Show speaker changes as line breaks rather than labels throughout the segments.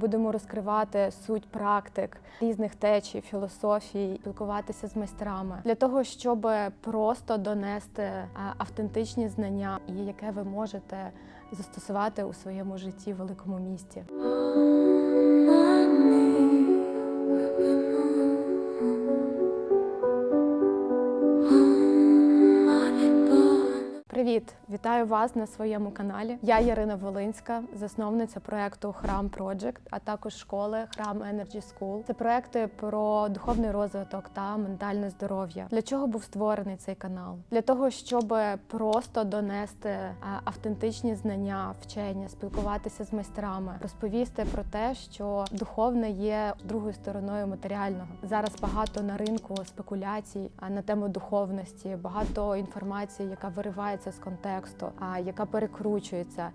Будемо розкривати суть практик різних течій, філософій, спілкуватися з майстрами для того, щоб просто донести е, автентичні знання, і яке ви можете застосувати у своєму житті в великому місті. Привіт, вітаю вас на своєму каналі. Я Ярина Волинська, засновниця проекту Храм Project, а також школи Храм Energy School. Це проекти про духовний розвиток та ментальне здоров'я. Для чого був створений цей канал? Для того, щоб просто донести е, автентичні знання, вчення, спілкуватися з майстрами, розповісти про те, що духовне є другою стороною матеріального. Зараз багато на ринку спекуляцій на тему духовності, багато інформації, яка виривається контексту, а яка перекручується.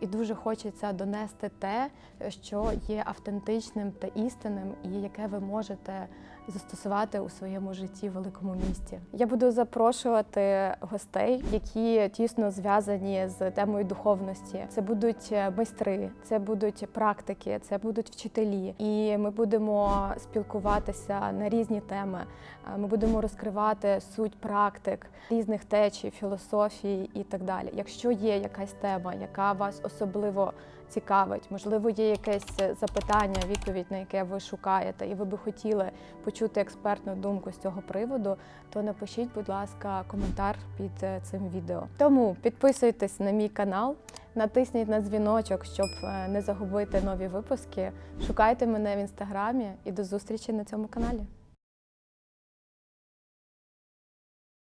І дуже хочеться донести те, що є автентичним та істинним, і яке ви можете застосувати у своєму житті в великому місті. Я буду запрошувати гостей, які тісно зв'язані з темою духовності. Це будуть майстри, це будуть практики, це будуть вчителі. І ми будемо спілкуватися на різні теми. Ми будемо розкривати суть практик різних течій, філософій і так далі. Якщо є якась тема, яка вас особливо цікавить, можливо, є якесь запитання, відповідь на яке ви шукаєте, і ви би хотіли почути експертну думку з цього приводу, то напишіть, будь ласка, коментар під е, цим відео. Тому підписуйтесь на мій канал. Натисніть на дзвіночок, щоб е, не загубити нові випуски. Шукайте мене в інстаграмі і до зустрічі на цьому каналі.